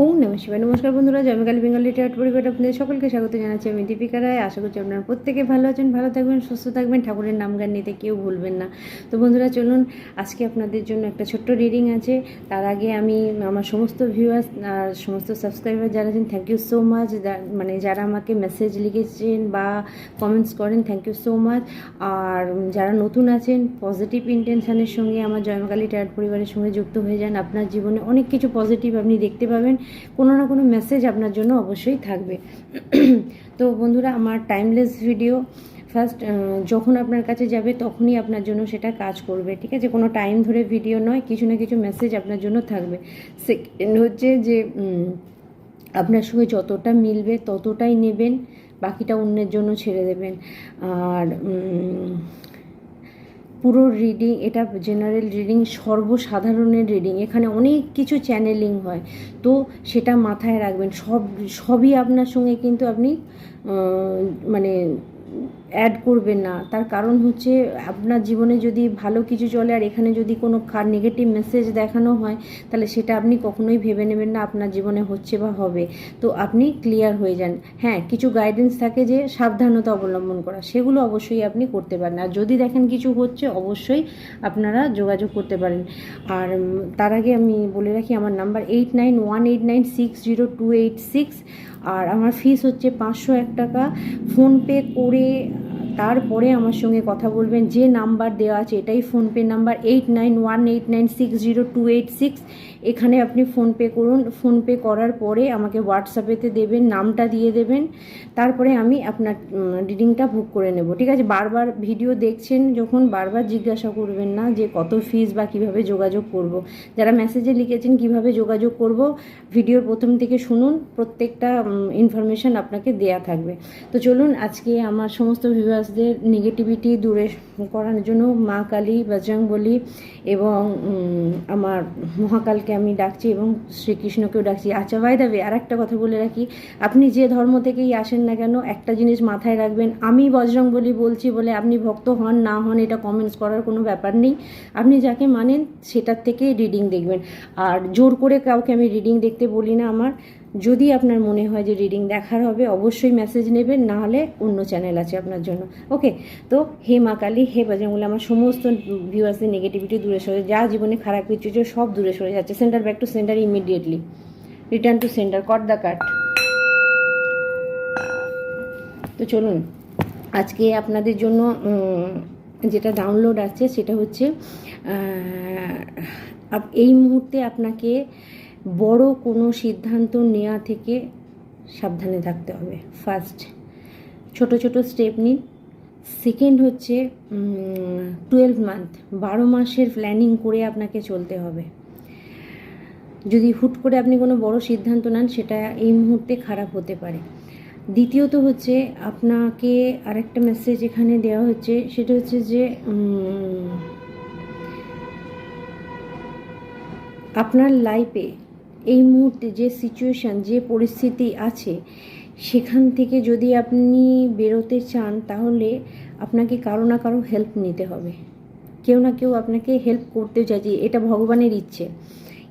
ও নমস্কার নমস্কার বন্ধুরা জয়মাকালী বেঙ্গল রিটায়ার্ড পরিবার আপনাদের সকলকে স্বাগত জানাচ্ছি আমি দীপিকা রায়। আশা করছি আপনারা প্রত্যেকে ভালো আছেন, ভালো থাকবেন, সুস্থ থাকবেন, ঠাকুরের নাম গান নিতে কেউ ভুলবেন না। তো বন্ধুরা, চলুন আজকে আপনাদের জন্য একটা ছোট্ট রিডিং আছে। তার আগে আমি, আমার সমস্ত ভিউয়ার্স আর সমস্ত সাবস্ক্রাইবার যারা আছেন থ্যাংক ইউ সো মাচ মানে যারা আমাকে মেসেজ লিখেছেন বা কমেন্টস করেন থ্যাংক ইউ সো মাচ আর যারা নতুন আছেন পজিটিভ ইন্টেনশনের সঙ্গে আমার জয়মাকালী টায়ার্ড পরিবারের সঙ্গে যুক্ত হয়ে যান। আপনার জীবনে অনেক কিছু পজিটিভ আপনি দেখতে পাবেন। কোনো না কোনো মেসেজ আপনার জন্য অবশ্যই থাকবে। তো বন্ধুরা, আমার টাইমলেস ভিডিও ফার্স্ট যখন আপনার কাছে যাবে তখনই আপনার জন্য সেটা কাজ করবে, ঠিক আছে? কোনো টাইম ধরে ভিডিও নয়, কিছু না কিছু মেসেজ আপনার জন্য থাকবে। সেকেন্ড হচ্ছে যে আপনার সঙ্গে যতটা মিলবে ততটাই নেবেন, বাকিটা অন্যের জন্য ছেড়ে দেবেন। আর পুরো রিডিং এটা জেনারেল রিডিং সর্বসাধারণের রিডিং এখানে অনেক কিছু চ্যানেলিং হয়। তো সেটা মাথায় রাখবেন। সব, সবই আপনার সঙ্গে কিন্তু আপনি মানে অ্যাড করবেন না। তার কারণ হচ্ছে আপনার জীবনে যদি ভালো কিছু চলে আর এখানে যদি কোনো খার নেগেটিভ মেসেজ দেখানো হয়, তাহলে সেটা আপনি কখনোই ভেবে নেবেন না আপনার জীবনে হচ্ছে বা হবে। তো আপনি ক্লিয়ার হয়ে যান। হ্যাঁ কিছু গাইডেন্স থাকে যে সাবধানতা অবলম্বন করা, সেগুলো অবশ্যই আপনি করতে পারেন। আর যদি দেখেন কিছু হচ্ছে, অবশ্যই আপনারা যোগাযোগ করতে পারেন। আর তার আগে আমি বলে রাখি, আমার number eight nine one eight nine six zero two eight six আর আমার ফিস হচ্ছে পাঁচশো এক টাকা। ফোনপে করে তারপরে আমার সঙ্গে কথা বলবেন। যে নাম্বার দেওয়া আছে এটাই PhonePe number eight nine one eight nine six zero two eight six এখানে আপনি ফোনপে করুন। ফোনপে করার পরে আমাকে হোয়াটসঅ্যাপেতে দেবেন, নামটা দিয়ে দেবেন। তারপরে আমি আপনার রিডিংটা বুক করে নেব, ঠিক আছে? বারবার ভিডিও দেখছেন যখন, বারবার জিজ্ঞাসা করবেন না যে কত ফিস বা কীভাবে যোগাযোগ করব। যারা মেসেজে লিখেছেন, কীভাবে যোগাযোগ করব ভিডিওর প্রথম থেকে শুনুন, প্রত্যেকটা ইনফরমেশান আপনাকে দেয়া থাকবে। তো চলুন, আজকে আমার সমস্ত ভিউয়ার্সদের নেগেটিভিটি দূরে করার জন্য মা কালী বজরং বলি এবং আমার মহাকালকে আমি ডাকছি এবং শ্রীকৃষ্ণকেও ডাকছি। আচ্ছা ভাই দাবে আর একটা কথা বলে রাখি। আপনি যে ধর্ম থেকেই আসেন না কেন, একটা জিনিস মাথায় রাখবেন, আমি বজরং বলি বলছি বলে আপনি ভক্ত হন, না হন, এটা কমেন্টস করার কোনো ব্যাপার নেই। আপনি যাকে মানেন, সেটার থেকে রিডিং দেখবেন। আর জোর করে কাউকে আমি রিডিং দেখতে বলি না আমার। যদি আপনার মনে হয় যে রিডিং দেখার হবে, অবশ্যই মেসেজ নেবেন, না হলে অন্য চ্যানেল আছে আপনার জন্য। ওকে তো হে মা কালী, হে বাজরঙ্গলি আমার সমস্ত ভিউয়ার্সের নেগেটিভিটি দূরে সরে যা জীবনে খারাপ কিছু সব দূরে সরে যাচ্ছে। Centre back to centre immediately return to centre cut the cut তো চলুন, আজকে আপনাদের জন্য যেটা ডাউনলোড আছে সেটা হচ্ছে এই মুহূর্তে আপনাকে বড় কোনো সিদ্ধান্ত নেওয়া থেকে সাবধানে থাকতে হবে। ফার্স্ট ছোট ছোট স্টেপ নিন। সেকেন্ড হচ্ছে টুয়েলভ মান্থ বারো মাসের প্ল্যানিং করে আপনাকে চলতে হবে। যদি হুট করে আপনি কোনো বড় সিদ্ধান্ত নেন, সেটা এই মুহূর্তে খারাপ হতে পারে। দ্বিতীয়ত হচ্ছে, আপনাকে আরেকটা মেসেজ এখানে দেওয়া হচ্ছে, সেটা হচ্ছে যে আপনার লাইফে এই মুহূর্তে যে সিচুয়েশান যে পরিস্থিতি আছে, সেখান থেকে যদি আপনি বেরোতে চান, তাহলে আপনাকে কারও না কারও হেল্প নিতে হবে। কেউ না কেউ আপনাকে হেল্প করতে চাইছে এটা ভগবানের ইচ্ছে।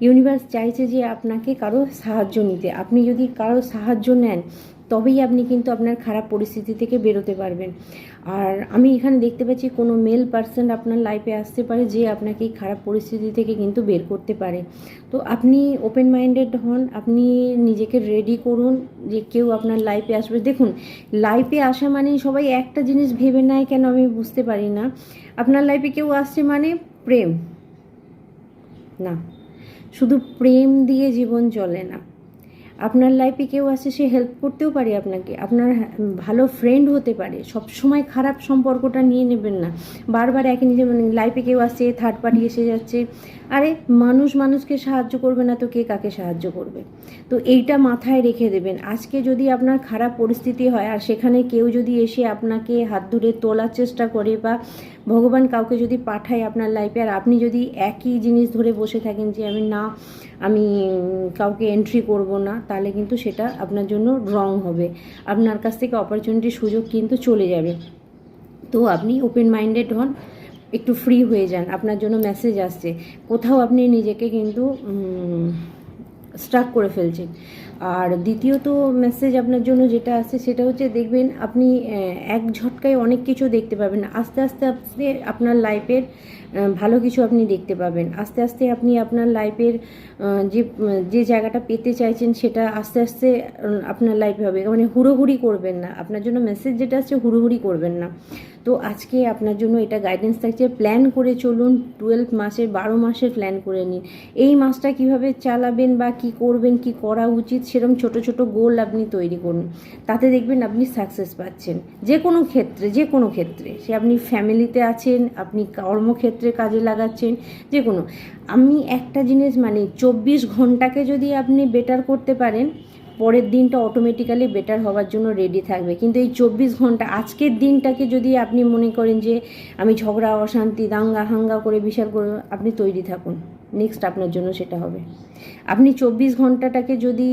ইউনিভার্স চাইছে যে, আপনাকে কারও সাহায্য নিতে। আপনি যদি কারও সাহায্য নেন তবেই আপনি কিন্তু আপনার খারাপ পরিস্থিতি থেকে বেরোতে পারবেন। আর আমি এখানে দেখতে পাচ্ছি কোনো মেল পার্সন আপনার লাইফে আসতে পারে যে আপনাকে এই খারাপ পরিস্থিতি থেকে কিন্তু বের করতে পারে। তো আপনি ওপেন মাইন্ডেড হন, আপনি নিজেকে রেডি করুন যে কেউ আপনার লাইফে আসবে। দেখুন লাইফে আসা মানে সবাই একটা জিনিস ভেবে নেয়, কেন আমি বুঝতে পারি না। আপনার লাইফে কেউ আসছে মানে প্রেম। না, শুধু প্রেম দিয়ে জীবন চলে না। আপনার লাইফে কেউ আসে সে হেল্প করতেও পারে আপনাকে। আপনার ভালো ফ্রেন্ড হতে পারে। সব সময় খারাপ সম্পর্কটা নিয়ে নেবেন না। বারবার একই নিজে মানে লাইফে কেউ আসছে থার্ড পার্টি এসে যাচ্ছে। আরে, মানুষ মানুষকে সাহায্য করবে না তো কে কাকে সাহায্য করবে? তো এইটা মাথায় রেখে দেবেন। আজকে যদি আপনার খারাপ পরিস্থিতি হয়, আর সেখানে কেউ যদি এসে আপনাকে হাত ধরে তোলার চেষ্টা করে বা ভগবান কাউকে যদি পাঠায় আপনার লাইফে আর আপনি যদি একই জিনিস ধরে বসে থাকেন যে আমি না, আমি কাউকে এন্ট্রি করব না, তাহলে কিন্তু সেটা আপনার জন্য রং হবে। আপনার কাছ থেকে অপরচুনিটির সুযোগ কিন্তু চলে যাবে। তো আপনি ওপেন মাইন্ডেড হন, একটু ফ্রি হয়ে যান, আপনার জন্য মেসেজ আসছে। কোথাও আপনি নিজেকে কিন্তু স্ট্রাক করে ফেলছেন। আর দ্বিতীয়ত মেসেজ আপনার জন্য যেটা আছে সেটা হচ্ছে দেখবেন আপনি এক ঝটকায় অনেক কিছু দেখতে পাবেন। আস্তে আস্তে আস্তে আপনার লাইফের ভালো কিছু আপনি দেখতে পাবেন। আস্তে আস্তে আপনি আপনার লাইফের যে যে জায়গাটা পেতে চাইছেন সেটা আস্তে আস্তে আপনার লাইফে হবে। মানে হুড়োহুড়ি করবেন না। আপনার জন্য মেসেজ যেটা আছে হুড়োহুড়ি করবেন না। তো আজকে আপনার জন্য এটা গাইডেন্স থাকছে। প্ল্যান করে চলুন টুয়েলভ মাসের, বারো মাসের প্ল্যান করে নিন। এই মাসটা কীভাবে চালাবেন বা কি করবেন, কি করা উচিত সেরকম ছোট ছোট গোল আপনি তৈরি করুন। তাতে দেখবেন আপনি সাকসেস পাচ্ছেন। যে কোনো ক্ষেত্রে যে কোনো ক্ষেত্রে। সে আপনি ফ্যামিলিতে আছেন, আপনি কর্মক্ষেত্রে কাজে লাগাচ্ছেন, যে কোনো। আমি একটা জিনিস মানে চব্বিশ ঘন্টাকে যদি আপনি বেটার করতে পারেন, পরের দিনটা অটোমেটিক্যালি বেটার হওয়ার জন্য রেডি থাকবে। কিন্তু এই চব্বিশ ঘণ্টা, আজকের দিনটাকে যদি আপনি মনে করেন যে আমি ঝগড়া, অশান্তি, দাঙ্গা, হাঙ্গা করে, বিশাল করে আপনি তৈরি থাকুন। নেক্সট আপনার জন্য সেটা হবে। আপনি চব্বিশ ঘন্টাটাকে যদি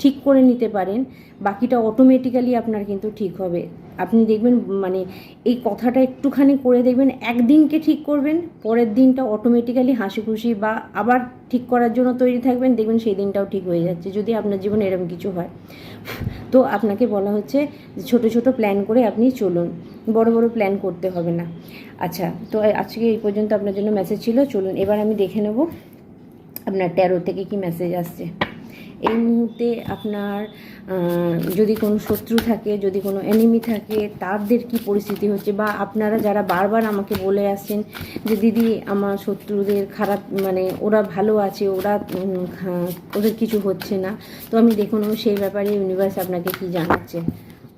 ঠিক করে নিতে পারেন, বাকিটা অটোমেটিক্যালি আপনার কিন্তু ঠিক হবে। আপনি দেখবেন মানে এই কথাটা একটুখানি করে দেখবেন, একদিনকে ঠিক করবেন, পরের দিনটা অটোমেটিক্যালি হাসি খুশি বা আবার ঠিক করার জন্য তৈরি থাকবেন, দেখবেন সেই দিনটাও ঠিক হয়ে যাচ্ছে, যদি আপনার জীবনে এরকম কিছু হয়। তো আপনাকে বলা হচ্ছে ছোট ছোট প্ল্যান করে আপনি চলুন, বড় বড় প্ল্যান করতে হবে না। আচ্ছা তো আজকে এই পর্যন্ত আপনার জন্য মেসেজ ছিল, চলুন এবার আমি দেখে নেব। আপনার ট্যারো থেকে কি মেসেজ আসছে? এই মুহূর্তে আপনার যদি কোনো শত্রু থাকে, যদি কোনো এনিমি থাকে, তাদের কি পরিস্থিতি হচ্ছে? বা আপনারা যারা বারবার আমাকে বলে আসছেন যে, দিদি, আমার শত্রুদের খারাপ মানে ওরা ভালো আছে, ওরা ওদের কিছু হচ্ছে না। তো আমি দেখুন, সেই ব্যাপারে ইউনিভার্স আপনাকে কি জানাচ্ছে?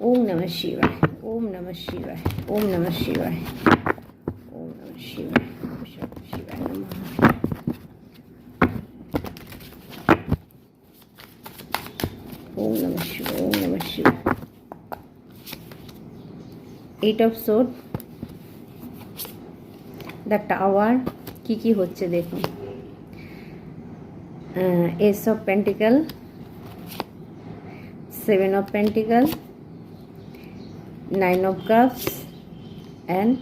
ওম নমঃ শিবায়, ওম নমঃ শিবায়, ওম নমঃ শিবায়, ওম নমঃ শিবায় নমঃ ওম নমঃ শিবায় ওম নমঃ শিবায় eight of sword the tower কি কি হচ্ছে দেখুন। Ace of pentacle seven of pentacle nine of cups and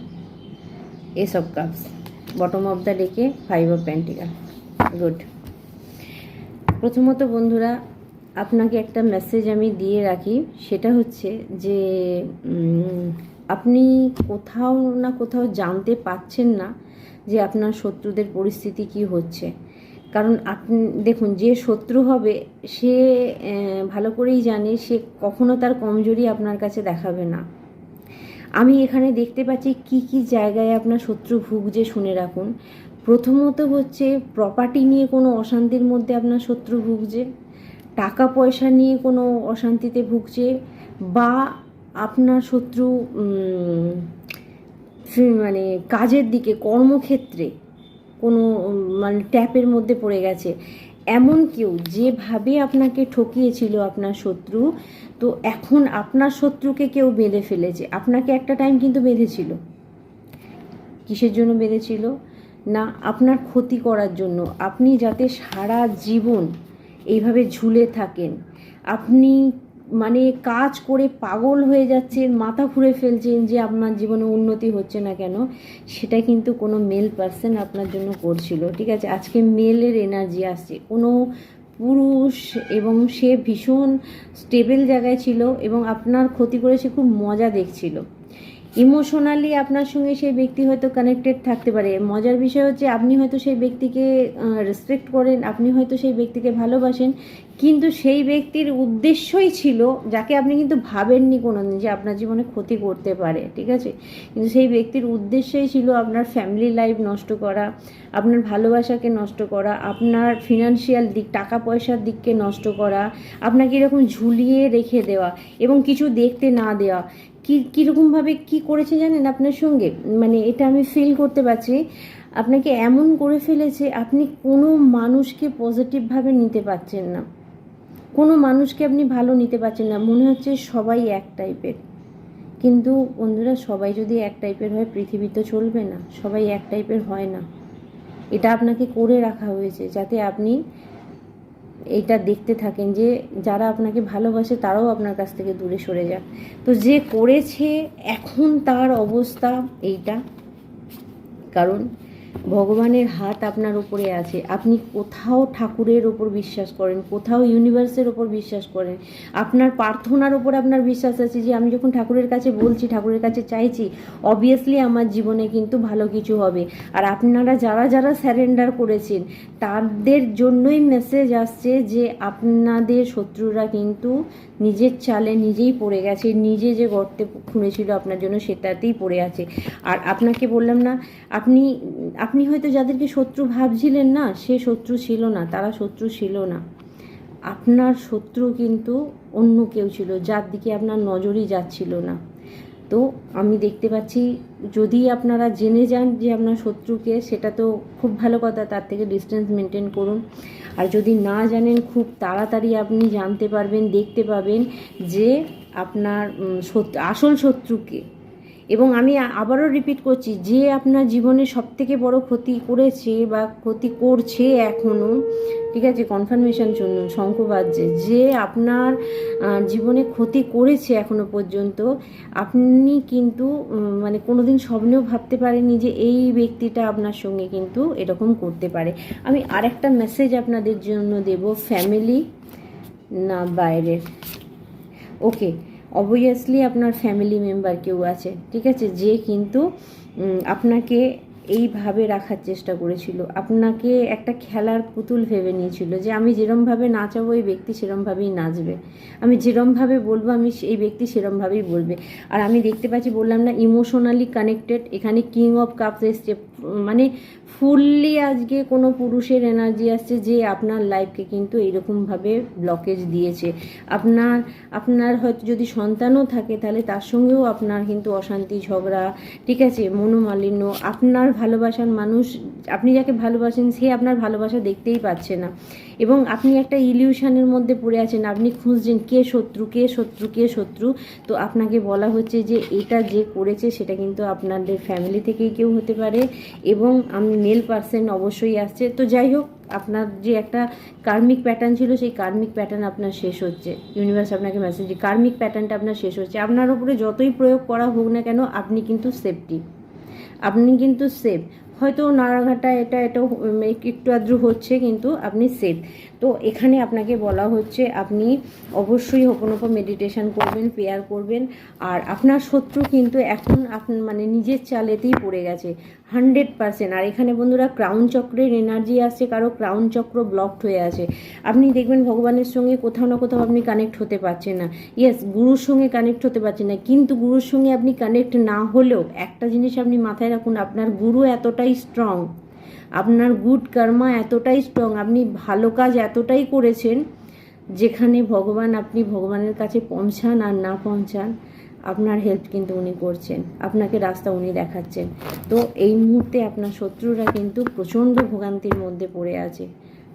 ace of cups bottom of the deck five of pentacle good প্রথমত বন্ধুরা, আপনাকে একটা মেসেজ আমি দিয়ে রাখি। সেটা হচ্ছে যে আপনি কোথাও না কোথাও জানতে পাচ্ছেন না যে আপনার শত্রুদের পরিস্থিতি কি হচ্ছে। কারণ আপনি, দেখুন, যে শত্রু হবে, সে ভালো করেই জানে, সে কখনো তার কমজোরি আপনার কাছে দেখাবে না। আমি এখানে দেখতে পাচ্ছি কি কি জায়গায় আপনার শত্রু ভুগছে শুনে রাখুন। প্রথমত হচ্ছে প্রপার্টি নিয়ে কোনো অশান্তির মধ্যে আপনার শত্রু ভুগছে, টাকা পয়সা নিয়ে কোনো অশান্তিতে ভুগছে, বা আপনার শত্রু মানে কাজের দিকে, কর্মক্ষেত্রে কোনো মানে ট্যাপের মধ্যে পড়ে গেছে, এমন কেউ যেভাবে আপনাকে ঠকিয়েছিল আপনার শত্রু, তো এখন আপনার শত্রুকে কেউ বেঁধে ফেলেছে। আপনাকে একটা টাইম কিন্তু বেঁধেছিল। কিসের জন্য বেঁধেছিল? না, আপনার ক্ষতি করার জন্য। আপনি যাতে সারা জীবন এইভাবে ঝুলে থাকেন, আপনি মানে কাজ করে পাগল হয়ে যাচ্ছেন মাথা ঘুরে ফেলছেন যে আপনার জীবনে উন্নতি হচ্ছে না কেন, সেটা কিন্তু কোনো মেল পার্সন আপনার জন্য করছিল। ঠিক আছে, আজকে মেলের এনার্জি আসছে। কোনো পুরুষ এবং সে ভীষণ স্টেবেল জায়গায় ছিল এবং আপনার ক্ষতি করে সে খুব মজা দেখছিল। ইমোশনালি আপনার সঙ্গে সেই ব্যক্তি হয়তো কানেক্টেড থাকতে পারে। মজার বিষয় হচ্ছে আপনি হয়তো সেই ব্যক্তিকে রেসপেক্ট করেন, আপনি হয়তো সেই ব্যক্তিকে ভালোবাসেন, কিন্তু সেই ব্যক্তির উদ্দেশ্যই ছিল যাকে আপনি কিন্তু ভাবেননি কোনো দিন যে আপনার জীবনে ক্ষতি করতে পারে, ঠিক আছে? কিন্তু সেই ব্যক্তির উদ্দেশ্যই ছিল আপনার ফ্যামিলি লাইফ নষ্ট করা, আপনার ভালোবাসাকে নষ্ট করা, আপনার ফিনান্সিয়াল দিক, টাকা পয়সার দিককে নষ্ট করা, আপনাকে এরকম ঝুলিয়ে রেখে দেওয়া এবং কিছু দেখতে না দেওয়া। কী কীরকমভাবে কী করেছে জানেন আপনার সঙ্গে? মানে এটা আমি ফিল করতে পারছি। আপনাকে এমন করে ফেলেছে, আপনি কোনো মানুষকে পজিটিভভাবে নিতে পারছেন না। কোনো মানুষকে আপনি ভালো নিতে পারছেন না। মনে হচ্ছে সবাই এক টাইপের কিন্তু বন্ধুরা, সবাই যদি এক টাইপের হয়, পৃথিবী তো চলবে না। সবাই এক টাইপের হয় না। এটা আপনাকে করে রাখা হয়েছে, যাতে আপনি এইটা দেখতে থাকেন যে যারা আপনাকে ভালোবাসে তারাও আপনার কাছ থেকে দূরে সরে যাক। তো যে করেছে, এখন তার অবস্থা এইটা। কারণ ভগবানের হাত আপনার উপরে আছে। আপনি কোথাও ঠাকুরের ওপর বিশ্বাস করেন, কোথাও ইউনিভার্সের ওপর বিশ্বাস করেন। আপনার প্রার্থনার ওপর আপনার বিশ্বাস আছে যে, আমি যখন ঠাকুরের কাছে বলছি, ঠাকুরের কাছে চাইছি অবভিয়াসলি আমার জীবনে কিন্তু ভালো কিছু হবে। আর আপনারা যারা যারা স্যারেন্ডার করেছেন, তাদের জন্যই মেসেজ আসছে যে, আপনাদের শত্রুরা কিন্তু নিজের চালে নিজেই পড়ে গেছে, নিজে যে গর্তে খুঁড়েছিল আপনার জন্য সেটাতেই পড়ে আছে। আর আপনাকে বললাম না, আপনি আপনি হয়তো যাদেরকে শত্রু ভাবছিলেন না, সে শত্রু ছিল না, তারা শত্রু ছিল না। আপনার শত্রু কিন্তু অন্য কেউ ছিল, যার দিকে আপনার নজরই যাচ্ছিল না। তো আমি দেখতে পাচ্ছি, যদি আপনারা জেনে যান যে আপনার শত্রুকে, সেটা তো খুব ভালো কথা, তার থেকে ডিস্টেন্স মেনটেন করুন। আর যদি না জানেন, খুব তাড়াতাড়ি আপনি জানতে পারবেন, দেখতে পাবেন যে আপনার আসল শত্রুকে এবং আমি আবারও রিপিট করছি, যে আপনার জীবনে সব থেকে বড় ক্ষতি করেছে বা ক্ষতি করছে এখনও ঠিক আছে কনফার্মেশন শুনুন শঙ্খ যে আপনার জীবনে ক্ষতি করেছে এখনও পর্যন্ত, আপনি কিন্তু মানে কোনোদিন স্বপ্নেও ভাবতে পারেননি যে এই ব্যক্তিটা আপনার সঙ্গে কিন্তু এরকম করতে পারে। আমি আরেকটা মেসেজ আপনাদের জন্য দেব ফ্যামিলি না বাইরের। ওকে অবভিয়াসলি আপনার ফ্যামিলি মেম্বার কেউ আছে, ঠিক আছে? যে কিন্তু আপনাকে এইভাবে রাখার চেষ্টা করেছিল। আপনাকে একটা খেলার পুতুল ভেবে নিয়েছিল যে আমি যেরমভাবে নাচাবো, এই ব্যক্তি সেরমভাবেই নাচবে। আমি যেরমভাবে বলব, আমি এই ব্যক্তি সেরমভাবেই বলবে। আর আমি দেখতে পাচ্ছি, বললাম না ইমোশনালি কানেক্টেড এখানে কিং অফ কাপস এসছে। মানে ফুললি আজকে কোনো পুরুষের এনার্জি আসছে যে আপনার লাইফকে কিন্তু এইরকমভাবে ব্লকেজ দিয়েছে। আপনার আপনার হয়তো যদি সন্তানও থাকে তাহলে তার সঙ্গেও আপনার কিন্তু অশান্তি, ঝগড়া, ঠিক আছে, মনোমালিন্য, আপনার ভালোবাসার মানুষ, আপনি যাকে ভালোবাসেন সে আপনার ভালোবাসা দেখতেই পাচ্ছে না। এবং আপনি একটা ইলিউশনের মধ্যে পড়ে আছেন, আপনি খুঁজছেন কে শত্রু কে শত্রু কে শত্রু, তো আপনাকে বলা হচ্ছে যে এটা যে করেছে সেটা কিন্তু আপনাদের ফ্যামিলি থেকেই কেউ হতে পারে এবং আমি মেল পার্সন অবশ্যই আসছে। তো যাই হোক, আপনার যে একটা কার্মিক প্যাটার্ন ছিল, সেই কার্মিক প্যাটার্ন আপনার শেষ হচ্ছে। ইউনিভার্স আপনাকে মেসেজ কার্মিক প্যাটার্নটা আপনার শেষ হচ্ছে। আপনার উপরে যতই প্রয়োগ করা হোক না কেন, আপনি কিন্তু সেফটি আপনি কিন্তু সেফ হয়তো নাড়াঘাটা এটা এটা একটু আদ্রু হচ্ছে কিন্তু আপনি সেফ তো এখানে আপনাকে বলা হচ্ছে, আপনি অবশ্যই হোপনোপো মেডিটেশন করবেন প্রেয়ার করবেন। আর আপনার শত্রু কিন্তু এখন আপনার মানে নিজের চালেতেই পড়ে গেছে হান্ড্রেড পার্সেন্ট আর এখানে বন্ধুরা ক্রাউন চক্রের এনার্জি আসছে, কারও ক্রাউন চক্র ব্লকড হয়ে আছে। আপনি দেখবেন ভগবানের সঙ্গে কোথাও না কোথাও আপনি কানেক্ট হতে পারছেন না। ইয়েস গুরুর সঙ্গে কানেক্ট হতে পারছেন না, কিন্তু গুরুর সঙ্গে আপনি কানেক্ট না হলেও একটা জিনিস আপনি মাথায় রাখুন, আপনার গুরু এতটাই স্ট্রং আপনার গুড কর্মা এতটাই স্ট্রং আপনি ভালো কাজ এতটাই করেছেন যেখানে ভগবান আপনি ভগবানের কাছে পৌঁছান আর না পৌঁছান, আপনার হেল্প কিন্তু উনি করছেন, আপনাকে রাস্তা উনি দেখাচ্ছেন। তো এই মুহূর্তে আপনার শত্রুরা কিন্তু প্রচণ্ড ভোগান্তির মধ্যে পড়ে আছে।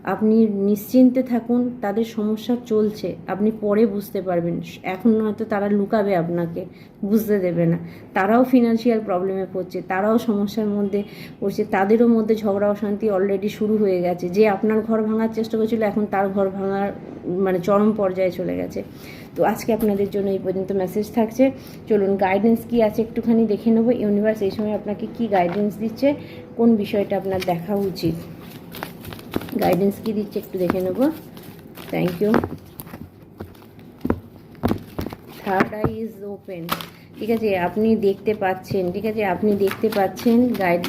আপনি নিশ্চিন্তে থাকুন, তাদের সমস্যা চলছে, আপনি পরে বুঝতে পারবেন। এখন হয়তো তারা লুকাবে আপনাকে, বুঝতে দেবে না। তারাও ফিনান্সিয়াল প্রবলেমে পড়ছে, তারাও সমস্যার মধ্যে পড়ছে, তাদেরও মধ্যে ঝগড়া অশান্তি অলরেডি শুরু হয়ে গেছে। যে আপনার ঘর ভাঙার চেষ্টা করছিল, এখন তার ঘর ভাঙার মানে চরম পর্যায়ে চলে গেছে। তো আজকে আপনাদের জন্য এই পর্যন্ত মেসেজ থাকছে। চলুন গাইডেন্স কি আছে একটুখানি দেখে নেব। ইউনিভার্স এই সময় আপনাকে কি গাইডেন্স দিচ্ছে? কোন বিষয়টা আপনার দেখা উচিত? গাইডেন্স কি দিচ্ছে একটু দেখে নেব। Thank you third eye is open ঠিক আছে, আপনি দেখতে পাচ্ছেন, ঠিক আছে, আপনি দেখতে পাচ্ছেন গাইড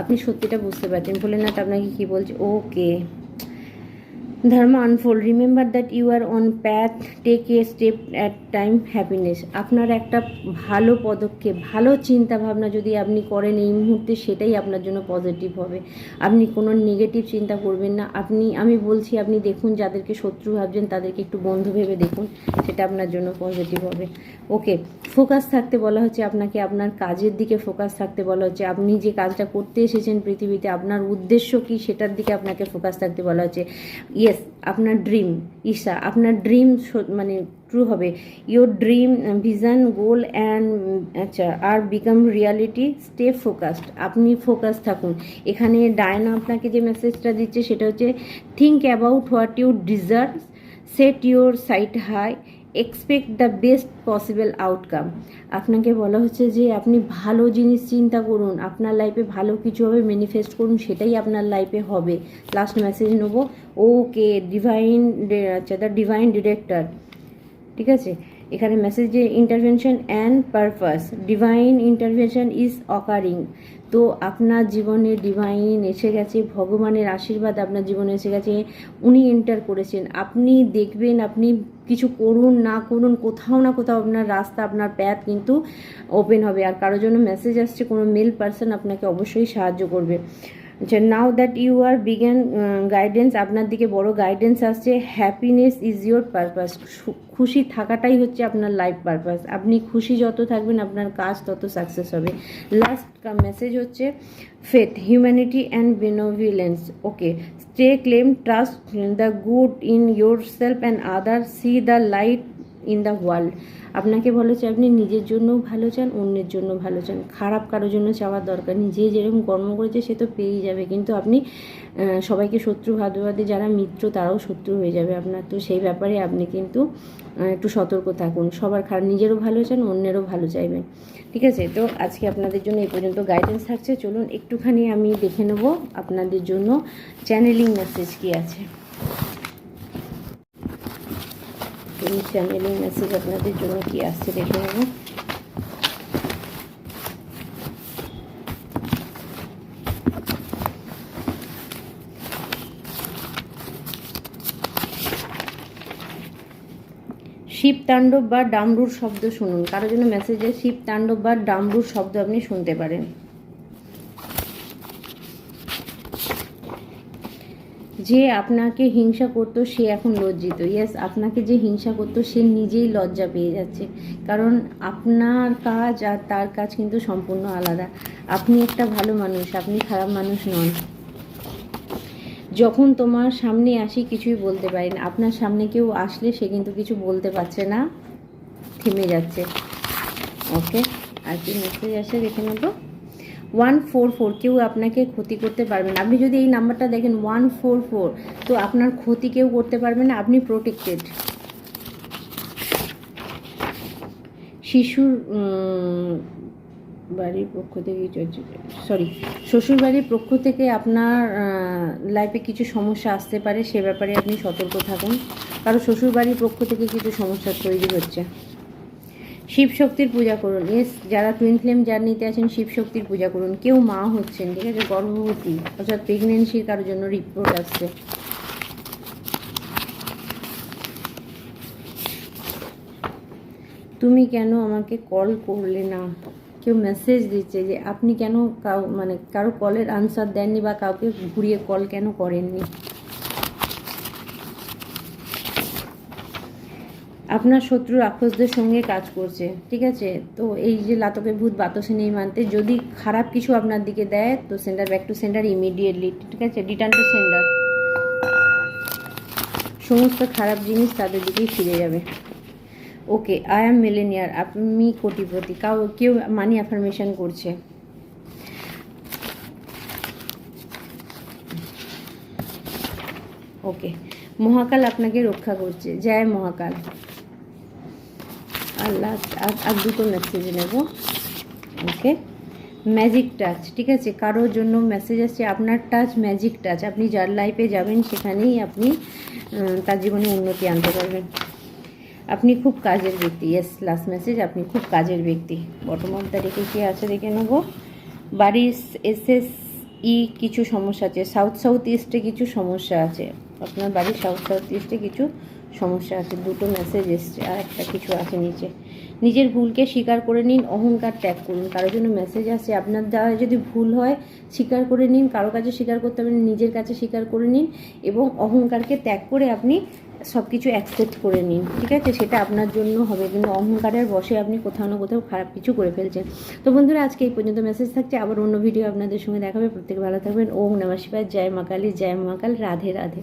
আপনি সত্যিটা বুঝতে পারছেন। ভোলেনাথ আপনাকে কি বলছে? Okay dharma unfold remember that you are on path take a step at time happiness আপনার একটা ভালো পদক্ষেপ, ভালো চিন্তা ভাবনা যদি আপনি করেন এই মুহূর্তে, সেটাই আপনার জন্য পজিটিভ হবে। আপনি কোনো নেগেটিভ চিন্তা করবেন না। আপনি, আমি বলছি, আপনি দেখুন যাদেরকে শত্রু ভাবছেন, তাদেরকে একটু বন্ধু ভেবে দেখুন, সেটা আপনার জন্য পজিটিভ হবে। ওকে ফোকাস থাকতে বলা হচ্ছে আপনাকে আপনার কাজের দিকে ফোকাস থাকতে বলা হচ্ছে। আপনি যে কাজটা করতে এসেছেন পৃথিবীতে, আপনার উদ্দেশ্য কি সেটার দিকে আপনাকে ফোকাস থাকতে বলা হচ্ছে। ইয়েস আপনার ড্রিম ঈশা, আপনার ড্রিম মানে ট্রু হবে। Your dream vision goal and আচ্ছা আর বিকাম রিয়ালিটি স্টে ফোকাসড আপনি ফোকাস থাকুন। এখানে ডায়না আপনাকে যে মেসেজটা দিচ্ছে, সেটা হচ্ছে think about what you deserve set your sight high expect the best possible outcome আপনাকে বলা হচ্ছে যে আপনি ভালো জিনিস চিন্তা করুন, আপনার লাইফে ভালো কিছু হবে ম্যানিফেস্ট করুন, সেটাই আপনার লাইফে হবে। লাস্ট মেসেজ নেব। ওকে ডিভাইন আচ্ছা দ্য ডিভাইন ডিরেক্টর ঠিক আছে? এখানে মেসেজ যে intervention and purpose divine intervention is occurring তো আপনার জীবনে ডিভাইন এসে গেছে, ভগবানের আশীর্বাদ আপনার জীবনে এসে গেছে, উনি এন্টার করেছেন। আপনি দেখবেন, আপনি কিছু করুন, না করুন, কোথাও না কোথাও আপনার রাস্তা, আপনার প্যাথ কিন্তু ওপেন হবে। আর কারোর জন্য মেসেজ আসছে, কোনো মেল পার্সন আপনাকে অবশ্যই সাহায্য করবে। আচ্ছা নাও দ্যাট ইউ আর বিজ্ঞান গাইডেন্স আপনার দিকে বড় গাইডেন্স আসছে হ্যাপিনেস ইজ ইয়োর পারপাস খুশি থাকাটাই হচ্ছে আপনার লাইফ পারপাস আপনি খুশি যত থাকবেন, আপনার কাজ তত সাকসেস হবে। লাস্ট মেসেজ হচ্ছে faith humanity and benevolence okay stay calm trust the good in yourself and other see the light in the world আপনাকে বলেছে আপনি নিজের জন্যও ভালো চান, অন্যের জন্য ভালো চান। খারাপ কারোর জন্য চাওয়ার দরকার নেই। যে যেরকম কর্ম করেছে, সে তো পেয়েই যাবে। কিন্তু আপনি সবাইকে শত্রু ভাদবাদী যারা মিত্র, তারাও শত্রু হয়ে যাবে আপনার। তো সেই ব্যাপারে আপনি কিন্তু একটু সতর্ক থাকুন। সবার খারাপ, নিজেরও ভালো চান, অন্যেরও ভালো চাইবেন। ঠিক আছে? তো আজকে আপনাদের জন্য এই পর্যন্ত গাইডেন্স থাকছে। চলুন একটুখানি আমি দেখে নেব আপনাদের জন্য চ্যানেলিং মেসেজ কি আছে। এই চ্যানেলিং মেসেজ আপনাদের জন্য কি আসছে দেখে নেব। শিব তাণ্ডব বা ডামরুর শব্দ শুনুন। কারোর জন্য মেসেজে শিব তাণ্ডব বা ডামরুর শব্দ আপনি শুনতে পারেন। যে আপনাকে হিংসা করতো, সে এখন লজ্জিত। ইয়েস আপনাকে যে হিংসা করতো, সে নিজেই লজ্জা পেয়ে যাচ্ছে। কারণ আপনার কাজ আর তার কাজ কিন্তু সম্পূর্ণ আলাদা। আপনি একটা ভালো মানুষ, আপনি খারাপ মানুষ নন। যখন তোমার সামনে আসি, কিছুই বলতে পারি না। আপনার সামনে কেউ আসলে সে কিন্তু কিছু বলতে পারছে না, থেমে যাচ্ছে। ওকে আর কি মেসেজ আসে দেখে নেব? ওয়ান ফোর ফোর, কেউ আপনাকে ক্ষতি করতে পারবে না। আপনি যদি এই নাম্বারটা দেখেন, ওয়ান ফোর ফোর, তো আপনার ক্ষতি কেউ করতে পারবে না, আপনি প্রোটেক্টেড শিশুর বাড়ির পক্ষ থেকে সরি শ্বশুর বাড়ির পক্ষ থেকে আপনার লাইফে কিছু সমস্যা আসতে পারে, সে ব্যাপারে আপনি সতর্ক থাকুন। কারণ শ্বশুর বাড়ির পক্ষ থেকে কিছু সমস্যা তৈরি হচ্ছে। শিব শক্তির পূজা করুন। এস যারা টুইন ফ্লেম জার্নিতে আছেন শিব শক্তির পূজা করুন। কেউ মা হচ্ছেন, ঠিক আছে? গর্ভবতী, অর্থাৎ প্রেগনেন্সির কারোর জন্য রিপোর্ট আসছে। তুমি কেন আমাকে কল করলে না? কেউ মেসেজ দিচ্ছে যে, আপনি কেন কাউ মানে কারও কলের আনসার দেননি বা কাউকে ঘুরিয়ে কল কেন করেননি? আপনার শত্রু রাক্ষসদের সঙ্গে কাজ করছে, ঠিক আছে? তো এই যে লাতকের ভূত বাতসে নেই মানতে, যদি খারাপ কিছু আপনার দিকে দেয়, তো centre back to centre immediately ঠিক আছে? রিটার্ন টু সেন্টার সমস্ত খারাপ জিনিস তাদের দিকেই ফিরে যাবে। ওকে আই অ্যাম মিলেনিয়ার আপনি কোটিপতি, কাউ কেউ মানি অ্যাফার্মেশন করছে। ওকে, মহাকাল আপনাকে রক্ষা করছে। জয় মহাকাল। আর লাস্ট আর আর দুটো মেসেজ নেব। ওকে ম্যাজিক টাচ ঠিক আছে? কারোর জন্য মেসেজ আসছে, আপনার টাচ ম্যাজিক টাচ আপনি যার লাইফে যাবেন, সেখানেই আপনি তার জীবনে উন্নতি আনতে পারবেন। আপনি খুব কাজের ব্যক্তি ইয়েস লাস্ট মেসেজ আপনি খুব কাজের ব্যক্তি। বটম অফ দ্য আছে দেখে নেব। বাড়ির এস এস ই কিছু সমস্যা আছে সাউথ সাউথ ইস্টে কিছু সমস্যা আছে। আপনার বাড়ির সাউথ সাউথ ইস্টে কিছু সমস্যা আছে দুটো মেসেজ এসছে আর একটা কিছু আছে নিচে। নিজের ভুলকে স্বীকার করে নিন অহংকার ত্যাগ করুন। কারোর জন্য মেসেজ আছে আপনার দ্বারা যদি ভুল হয় স্বীকার করে নিন। কারও কাছে স্বীকার করতে হবে না, নিজের কাছে স্বীকার করে নিন এবং অহংকারকে ত্যাগ করে আপনি সব কিছু অ্যাকসেপ্ট করে নিন ঠিক আছে? সেটা আপনার জন্য হবে কিন্তু অহংকারের বসে আপনি কোথাও না কোথাও খারাপ কিছু করে ফেলছেন। তো বন্ধুরা আজকে এই পর্যন্ত মেসেজ থাকছে। আবার অন্য ভিডিও আপনাদের সঙ্গে দেখাবে। প্রত্যেকে ভালো থাকবেন। ওম নমঃ শিবায়। জয় মা কালী জয় মহাকাল রাধে রাধে।